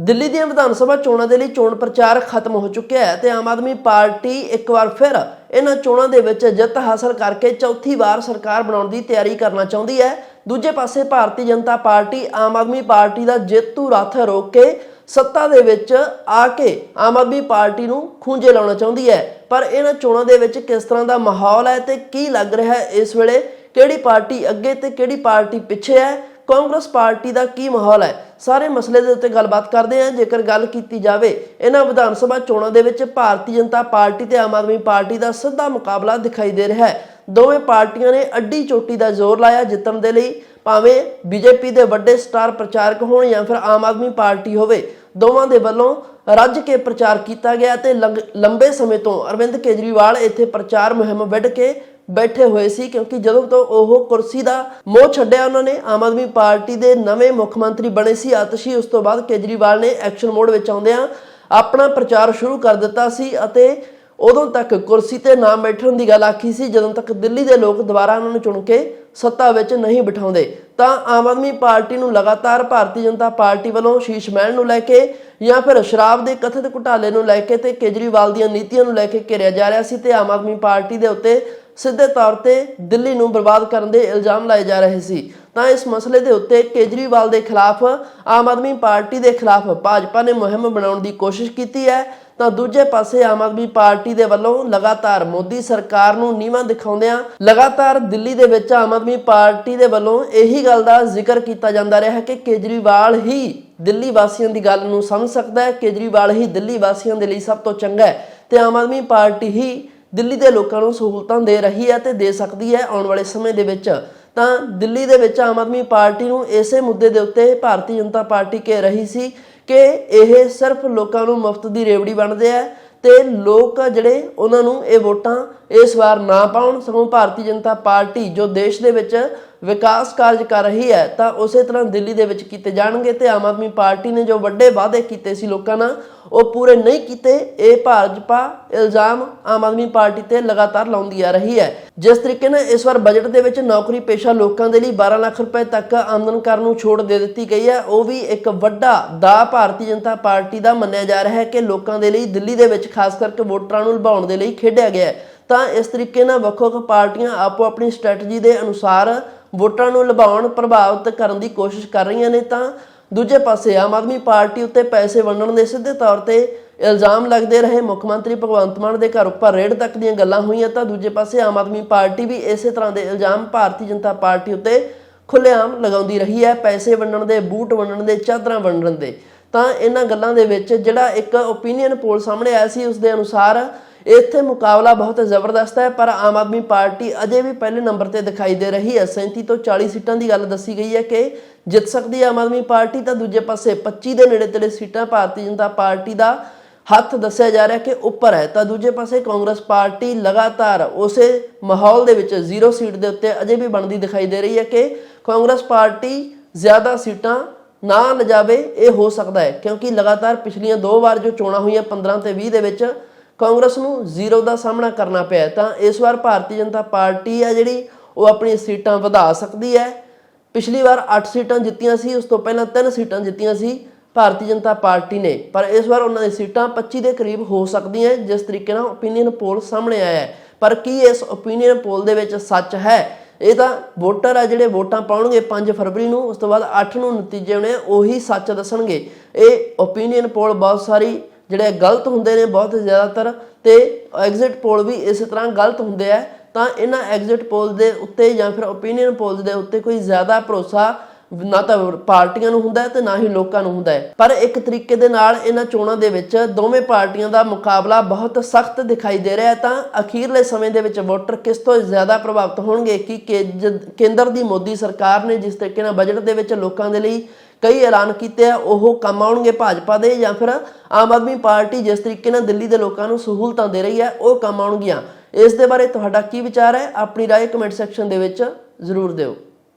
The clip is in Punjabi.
ਦਿੱਲੀ ਦੀਆਂ ਵਿਧਾਨ ਸਭਾ ਚੋਣਾਂ ਦੇ ਲਈ ਚੋਣ ਪ੍ਰਚਾਰ ਖਤਮ ਹੋ ਚੁੱਕਿਆ ਹੈ ਤੇ ਆਮ ਆਦਮੀ ਪਾਰਟੀ ਇੱਕ ਵਾਰ ਫਿਰ ਇਹਨਾਂ ਚੋਣਾਂ ਦੇ ਵਿੱਚ ਜਿੱਤ ਹਾਸਲ ਕਰਕੇ ਚੌਥੀ ਵਾਰ ਸਰਕਾਰ ਬਣਾਉਣ ਦੀ ਤਿਆਰੀ ਕਰਨਾ ਚਾਹੁੰਦੀ ਹੈ। ਦੂਜੇ ਪਾਸੇ ਭਾਰਤੀ ਜਨਤਾ ਪਾਰਟੀ, ਆਮ ਆਦਮੀ ਪਾਰਟੀ ਦਾ ਜੇਤੂ ਰੱਥ ਰੋਕ ਕੇ ਸੱਤਾ ਦੇ ਵਿੱਚ ਆ ਕੇ ਆਮ ਆਦਮੀ ਪਾਰਟੀ ਨੂੰ ਖੂੰਜੇ ਲਾਉਣਾ ਚਾਹੁੰਦੀ ਹੈ। ਪਰ ਇਹਨਾਂ ਚੋਣਾਂ ਦੇ ਵਿੱਚ ਕਿਸ ਤਰ੍ਹਾਂ ਦਾ ਮਾਹੌਲ ਹੈ ਤੇ ਕੀ ਲੱਗ ਰਿਹਾ ਹੈ ਇਸ ਵੇਲੇ? ਕਿਹੜੀ ਪਾਰਟੀ ਅੱਗੇ ਤੇ ਕਿਹੜੀ ਪਾਰਟੀ ਪਿੱਛੇ ਹੈ? ਕਾਂਗਰਸ ਪਾਰਟੀ ਦਾ ਕੀ ਮਾਹੌਲ ਹੈ? ਸਾਰੇ ਮਸਲੇ ਦੇ ਉੱਤੇ ਗੱਲਬਾਤ ਕਰਦੇ ਹਾਂ। ਜੇਕਰ ਗੱਲ ਕੀਤੀ ਜਾਵੇ, ਇਹਨਾਂ ਵਿਧਾਨ ਸਭਾ ਚੋਣਾਂ ਦੇ ਵਿੱਚ ਭਾਰਤੀ ਜਨਤਾ ਪਾਰਟੀ ਤੇ ਆਮ ਆਦਮੀ ਪਾਰਟੀ ਦਾ ਸਿੱਧਾ ਮੁਕਾਬਲਾ ਦਿਖਾਈ ਦੇ ਰਿਹਾ ਹੈ। ਦੋਵੇਂ ਪਾਰਟੀਆਂ ਨੇ ਅੱਡੀ ਚੋਟੀ ਦਾ ਜ਼ੋਰ ਲਾਇਆ ਜਿੱਤਣ ਦੇ ਲਈ। ਭਾਵੇਂ ਬੀਜੇਪੀ ਦੇ ਵੱਡੇ ਸਟਾਰ ਪ੍ਰਚਾਰਕ ਹੋਣ ਜਾਂ ਫਿਰ ਆਮ ਆਦਮੀ ਪਾਰਟੀ ਹੋਵੇ, ਦੋਵਾਂ ਦੇ ਵੱਲੋਂ ਰੱਜ ਕੇ ਪ੍ਰਚਾਰ ਕੀਤਾ ਗਿਆ ਤੇ ਲੰਗ- ਲੰਬੇ ਸਮੇਂ ਤੋਂ ਅਰਵਿੰਦ ਕੇਜਰੀਵਾਲ ਇੱਥੇ ਪ੍ਰਚਾਰ ਮੁਹਿੰਮ ਵਿੱਢ ਕੇ ਬੈਠੇ ਹੋਏ ਸੀ ਕਿਉਂਕਿ ਜਦੋਂ ਤੋਂ ਉਹ ਕੁਰਸੀ ਦਾ ਮੋਹ ਛੱਡਿਆ ਉਹਨਾਂ ਨੇ, ਆਮ ਆਦਮੀ ਪਾਰਟੀ ਦੇ ਨਵੇਂ ਮੁੱਖ ਮੰਤਰੀ ਬਣੇ ਸੀ ਆਤਸ਼ੀ, ਉਸ ਤੋਂ ਬਾਅਦ ਕੇਜਰੀਵਾਲ ਨੇ ਐਕਸ਼ਨ ਮੋਡ ਵਿੱਚ ਆਉਂਦਿਆਂ ਆਪਣਾ ਪ੍ਰਚਾਰ ਸ਼ੁਰੂ ਕਰ ਦਿੱਤਾ ਸੀ ਅਤੇ ਉਦੋਂ ਤੱਕ ਕੁਰਸੀ ਤੇ ਨਾ ਬੈਠਣ ਦੀ ਗੱਲ ਆਖੀ ਸੀ, ਜਦੋਂ ਤੱਕ ਦਿੱਲੀ ਦੇ ਲੋਕ ਦੁਬਾਰਾ ਉਹਨਾਂ ਨੂੰ ਚੁਣ ਕੇ ਸੱਤਾ ਵਿੱਚ ਨਹੀਂ ਬਿਠਾਉਂਦੇ। ਤਾਂ ਆਮ ਆਦਮੀ ਪਾਰਟੀ ਨੂੰ ਲਗਾਤਾਰ ਭਾਰਤੀ ਜਨਤਾ ਪਾਰਟੀ ਵੱਲੋਂ ਸ਼ੀਸ਼ ਮਹਿਲ ਨੂੰ ਲੈ ਕੇ ਜਾਂ ਫਿਰ ਸ਼ਰਾਬ ਦੇ ਕਥਿਤ ਘੁਟਾਲੇ ਨੂੰ ਲੈ ਕੇ ਤੇ ਕੇਜਰੀਵਾਲ ਦੀਆਂ ਨੀਤੀਆਂ ਨੂੰ ਲੈ ਕੇ ਘੇਰਿਆ ਜਾ ਰਿਹਾ ਸੀ ਤੇ ਆਮ ਆਦਮੀ ਪਾਰਟੀ ਦੇ ਉੱਤੇ ਸਿੱਧੇ ਤੌਰ ਤੇ ਦਿੱਲੀ ਨੂੰ ਬਰਬਾਦ ਕਰਨ ਦੇ ਇਲਜ਼ਾਮ ਲਾਏ ਜਾ ਰਹੇ ਸੀ। ਤਾਂ ਇਸ ਮਸਲੇ ਦੇ ਉੱਤੇ ਕੇਜਰੀਵਾਲ ਦੇ ਖਿਲਾਫ, ਆਮ ਆਦਮੀ ਪਾਰਟੀ ਦੇ ਖਿਲਾਫ ਭਾਜਪਾ ਨੇ ਮੁਹਿੰਮ ਬਣਾਉਣ ਦੀ ਕੋਸ਼ਿਸ਼ ਕੀਤੀ ਹੈ। ਤਾਂ ਦੂਜੇ ਪਾਸੇ ਆਮ ਆਦਮੀ ਪਾਰਟੀ ਦੇ ਵੱਲੋਂ ਲਗਾਤਾਰ ਮੋਦੀ ਸਰਕਾਰ ਨੂੰ ਨੀਵਾਂ ਦਿਖਾਉਂਦਿਆਂ ਲਗਾਤਾਰ ਦਿੱਲੀ ਦੇ ਵਿੱਚ ਆਮ ਆਦਮੀ ਪਾਰਟੀ ਦੇ ਵੱਲੋਂ ਇਹੀ ਗੱਲ ਦਾ ਜ਼ਿਕਰ ਕੀਤਾ ਜਾਂਦਾ ਰਿਹਾ ਹੈ ਕਿ ਕੇਜਰੀਵਾਲ ਹੀ ਦਿੱਲੀ ਵਾਸੀਆਂ ਦੀ ਗੱਲ ਨੂੰ ਸਮਝ ਸਕਦਾ ਹੈ। ਕੇਜਰੀਵਾਲ ਹੀ ਦਿੱਲੀ ਵਾਸੀਆਂ ਦੇ ਲਈ ਸਭ ਤੋਂ ਚੰਗਾ ਹੈ ਤੇ ਆਮ ਆਦਮੀ ਪਾਰਟੀ ਹੀ ਦਿੱਲੀ ਦੇ ਲੋਕਾਂ ਨੂੰ ਸਹੂਲਤਾਂ ਦੇ ਰਹੀ ਹੈ ਤੇ ਦੇ ਸਕਦੀ ਹੈ ਆਉਣ ਵਾਲੇ ਸਮੇਂ ਦੇ ਵਿੱਚ। ਤਾਂ ਦਿੱਲੀ ਦੇ ਵਿੱਚ ਆਮ ਆਦਮੀ ਪਾਰਟੀ ਨੂੰ ਇਸੇ ਮੁੱਦੇ ਦੇ ਉੱਤੇ ਭਾਰਤੀ ਜਨਤਾ ਪਾਰਟੀ ਕਹਿ ਰਹੀ ਸੀ ਕਿ ਇਹ ਸਿਰਫ ਲੋਕਾਂ ਨੂੰ ਮੁਫਤ ਦੀ ਰੇਵੜੀ ਬਣਦੇ ਆ ਤੇ ਲੋਕ ਜਿਹੜੇ ਉਹਨਾਂ ਨੂੰ ਇਹ ਵੋਟਾਂ ਇਸ ਵਾਰ ਨਾ ਪਾਉਣ। ਸਗੋਂ ਭਾਰਤੀ ਜਨਤਾ ਪਾਰਟੀ ਜੋ ਦੇਸ਼ ਦੇ ਵਿੱਚ ਵਿਕਾਸ ਕਾਰਜ ਕਰ ਰਹੀ ਹੈ, ਤਾਂ ਉਸੇ ਤਰ੍ਹਾਂ ਦਿੱਲੀ ਦੇ ਵਿੱਚ ਕੀਤੇ ਜਾਣਗੇ ਤੇ ਆਮ ਆਦਮੀ ਪਾਰਟੀ ਨੇ ਜੋ ਵੱਡੇ ਵਾਅਦੇ ਕੀਤੇ ਸੀ ਲੋਕਾਂ ਨਾਲ, ਉਹ ਪੂਰੇ ਨਹੀਂ ਕੀਤੇ। ਇਹ ਭਾਜਪਾ ਇਲਜ਼ਾਮ ਆਮ ਆਦਮੀ ਪਾਰਟੀ ਤੇ ਲਗਾਤਾਰ ਲਾਉਂਦੀ ਆ ਰਹੀ ਹੈ। ਜਿਸ ਤਰੀਕੇ ਨਾਲ ਇਸ ਵਾਰ ਬਜਟ ਦੇ ਵਿੱਚ ਨੌਕਰੀ ਪੇਸ਼ਾ ਲੋਕਾਂ ਦੇ ਲਈ 12 ਲੱਖ ਰੁਪਏ ਤੱਕ ਆਮਦਨ ਕਰਨ ਨੂੰ ਛੋਟ ਦੇ ਦਿੱਤੀ ਗਈ ਹੈ, ਉਹ ਵੀ ਇੱਕ ਵੱਡਾ ਦਾ ਭਾਰਤੀ ਜਨਤਾ ਪਾਰਟੀ ਦਾ ਮੰਨਿਆ ਜਾ ਰਿਹਾ ਹੈ ਕਿ ਲੋਕਾਂ ਦੇ ਲਈ ਦਿੱਲੀ ਦੇ ਵਿੱਚ ਖਾਸ ਕਰਕੇ ਵੋਟਰਾਂ ਨੂੰ ਲੁਭਾਉਣ ਦੇ ਲਈ ਖੇਡਿਆ ਗਿਆ ਹੈ। ਤਾਂ ਇਸ ਤਰੀਕੇ ਨਾਲ ਵੱਖ-ਵੱਖ ਪਾਰਟੀਆਂ ਆਪੋ ਆਪਣੀ ਸਟ੍ਰੈਟਜੀ ਦੇ ਅਨੁਸਾਰ ਵੋਟਾਂ ਨੂੰ ਲੁਭਾਉਣ ਪ੍ਰਭਾਵਿਤ ਕਰਨ ਦੀ ਕੋਸ਼ਿਸ਼ ਕਰ ਰਹੀਆਂ ਨੇ ਤਾਂ ਦੂਜੇ ਪਾਸੇ ਆਮ ਆਦਮੀ ਪਾਰਟੀ ਉੱਤੇ ਪੈਸੇ ਵੰਡਣ ਦੇ ਸਿੱਧੇ ਤੌਰ ਤੇ ਇਲਜ਼ਾਮ ਲੱਗਦੇ ਰਹੇ। ਮੁੱਖ ਮੰਤਰੀ ਭਗਵੰਤ ਮਾਨ ਦੇ ਘਰ ਉੱਪਰ ਰੇਡ ਤੱਕ ਦੀਆਂ ਗੱਲਾਂ ਹੋਈਆਂ ਤਾਂ ਦੂਜੇ ਪਾਸੇ ਆਮ ਆਦਮੀ ਪਾਰਟੀ ਵੀ ਇਸੇ ਤਰ੍ਹਾਂ ਦੇ ਇਲਜ਼ਾਮ ਭਾਰਤੀ ਜਨਤਾ ਪਾਰਟੀ ਉੱਤੇ ਖੁੱਲ੍ਹੇਆਮ ਲਗਾਉਂਦੀ ਰਹੀ ਹੈ। ਪੈਸੇ ਵੰਡਣ ਦੇ, ਬੂਟ ਵੰਡਣ ਦੇ, ਚਾਦਰਾਂ ਵੰਡਣ ਦੇ ਤਾਂ ਇਹਨਾਂ ਗੱਲਾਂ ਦੇ ਵਿੱਚ ਜਿਹੜਾ ਇੱਕ ਓਪੀਨੀਅਨ ਪੋਲ ਸਾਹਮਣੇ ਆਇਆ ਸੀ ਉਸ ਦੇ ਅਨੁਸਾਰ ਇੱਥੇ ਮੁਕਾਬਲਾ ਬਹੁਤ ਜ਼ਬਰਦਸਤ ਹੈ, ਪਰ ਆਮ ਆਦਮੀ ਪਾਰਟੀ ਅਜੇ ਵੀ ਪਹਿਲੇ ਨੰਬਰ ਤੇ ਦਿਖਾਈ ਦੇ ਰਹੀ ਹੈ। 37 ਤੋਂ 40 ਸੀਟਾਂ ਦੀ ਗੱਲ ਦੱਸੀ ਗਈ ਹੈ ਕਿ ਜਿੱਤ ਸਕਦੀ ਹੈ ਆਮ ਆਦਮੀ ਪਾਰਟੀ, ਤਾਂ ਦੂਜੇ ਪਾਸੇ 25 ਦੇ ਨੇੜੇ ਤੇੜੇ ਸੀਟਾਂ ਭਾਰਤੀ ਜਨਤਾ ਪਾਰਟੀ ਦਾ ਹੱਥ ਦੱਸਿਆ ਜਾ ਰਿਹਾ ਕਿ ਉੱਪਰ ਹੈ। ਤਾਂ ਦੂਜੇ ਪਾਸੇ ਕਾਂਗਰਸ ਪਾਰਟੀ ਲਗਾਤਾਰ ਉਸੇ ਮਾਹੌਲ ਦੇ ਵਿੱਚ ਜ਼ੀਰੋ ਸੀਟ ਦੇ ਉੱਤੇ ਅਜੇ ਵੀ ਬਣਦੀ ਦਿਖਾਈ ਦੇ ਰਹੀ ਹੈ ਕਿ ਕਾਂਗਰਸ ਪਾਰਟੀ ਜ਼ਿਆਦਾ ਸੀਟਾਂ ਨਾ ਲਿਜਾਵੇ, ਇਹ ਹੋ ਸਕਦਾ ਹੈ। ਕਿਉਂਕਿ ਲਗਾਤਾਰ ਪਿਛਲੀਆਂ ਦੋ ਵਾਰ ਜੋ ਚੋਣਾਂ ਹੋਈਆਂ 15 ਤੇ 20 ਦੇ ਵਿੱਚ ਕਾਂਗਰਸ ਨੂੰ ਜ਼ੀਰੋ ਦਾ ਸਾਹਮਣਾ ਕਰਨਾ ਪਿਆ ਤਾਂ ਇਸ ਵਾਰ ਭਾਰਤੀ ਜਨਤਾ ਪਾਰਟੀ ਆ ਜਿਹੜੀ ਉਹ ਆਪਣੀ ਸੀਟਾਂ ਵਧਾ ਸਕਦੀ ਹੈ। ਪਿਛਲੀ ਵਾਰ 8 ਸੀਟਾਂ ਜਿੱਤੀਆਂ ਸੀ ਉਸ ਤੋਂ ਪਹਿਲਾਂ 3 ਸੀਟਾਂ ਜਿੱਤੀਆਂ ਸੀ ਭਾਰਤੀ ਜਨਤਾ ਪਾਰਟੀ ਨੇ। ਪਰ ਇਸ ਵਾਰ ਉਹਨਾਂ ਦੀ ਸੀਟਾਂ 25 ਦੇ ਕਰੀਬ ਹੋ ਸਕਦੀਆਂ ਜਿਸ ਤਰੀਕੇ ਨਾਲ ਓਪੀਨੀਅਨ ਪੋਲ ਸਾਹਮਣੇ ਆਇਆ ਹੈ। ਪਰ ਕੀ ਇਸ ਓਪੀਨੀਅਨ ਪੋਲ ਦੇ ਵਿੱਚ ਸੱਚ ਹੈ? ਇਹ ਤਾਂ ਵੋਟਰ ਆ ਜਿਹੜੇ ਵੋਟਾਂ ਪਾਉਣਗੇ 5 ਫਰਵਰੀ ਨੂੰ ਉਸ ਤੋਂ ਬਾਅਦ 8 ਨੂੰ ਨਤੀਜੇ ਆਉਣੇ ਆ, ਉਹੀ ਸੱਚ ਦੱਸਣਗੇ। ਇਹ ਓਪੀਨੀਅਨ ਪੋਲ ਬਹੁਤ ਸਾਰੀ ਜਿਹੜੇ ਗਲਤ ਹੁੰਦੇ ਨੇ ਬਹੁਤ ਜ਼ਿਆਦਾਤਰ ਤੇ ਐਗਜ਼ਿਟ ਪੋਲ ਵੀ ਇਸੇ ਤਰ੍ਹਾਂ ਗਲਤ ਹੁੰਦੇ ਆ, ਤਾਂ ਇਹਨਾਂ ਐਗਜ਼ਿਟ ਪੋਲ ਦੇ ਉੱਤੇ ਜਾਂ ਫਿਰ ਓਪੀਨੀਅਨ ਪੋਲ ਦੇ ਉੱਤੇ ਕੋਈ ਜ਼ਿਆਦਾ ਭਰੋਸਾ ਨਾ ਤਾਂ ਪਾਰਟੀਆਂ ਨੂੰ ਹੁੰਦਾ ਹੈ ਤੇ ਨਾ ਹੀ ਲੋਕਾਂ ਨੂੰ ਹੁੰਦਾ ਹੈ। ਪਰ ਇੱਕ ਤਰੀਕੇ ਦੇ ਨਾਲ ਇਹਨਾਂ ਚੋਣਾਂ ਦੇ ਵਿੱਚ ਦੋਵੇਂ ਪਾਰਟੀਆਂ ਦਾ ਮੁਕਾਬਲਾ ਬਹੁਤ ਸਖਤ ਦਿਖਾਈ ਦੇ ਰਿਹਾ ਹੈ, ਤਾਂ ਅਖੀਰਲੇ ਸਮੇਂ ਦੇ ਵਿੱਚ ਵੋਟਰ ਕਿਸ ਤੋਂ ਜ਼ਿਆਦਾ ਪ੍ਰਭਾਵਿਤ ਹੋਣਗੇ? ਕਿ ਕੇਜ- ਕੇਂਦਰ ਦੀ ਮੋਦੀ ਸਰਕਾਰ ਨੇ ਜਿਸ ਤਰੀਕੇ ਨਾਲ ਬਜਟ ਦੇ ਵਿੱਚ ਲੋਕਾਂ ਦੇ ਲਈ ਕਈ ਐਲਾਨ ਕੀਤੇ ਆ ਉਹ ਕੰਮ ਆਉਣਗੇ ਭਾਜਪਾ ਦੇ ਜਾਂ ਫਿਰ ਆਮ ਆਦਮੀ ਪਾਰਟੀ ਜਿਸ ਤਰੀਕੇ ਨਾਲ ਦਿੱਲੀ ਦੇ ਲੋਕਾਂ ਨੂੰ ਸਹੂਲਤਾਂ ਦੇ ਰਹੀ ਹੈ ਉਹ ਕੰਮ ਆਉਣਗੀਆਂ ਇਸ ਦੇ ਬਾਰੇ ਤੁਹਾਡਾ ਕੀ ਵਿਚਾਰ ਹੈ ਆਪਣੀ رائے ਕਮੈਂਟ ਸੈਕਸ਼ਨ ਦੇ ਵਿੱਚ ਜ਼ਰੂਰ ਦਿਓ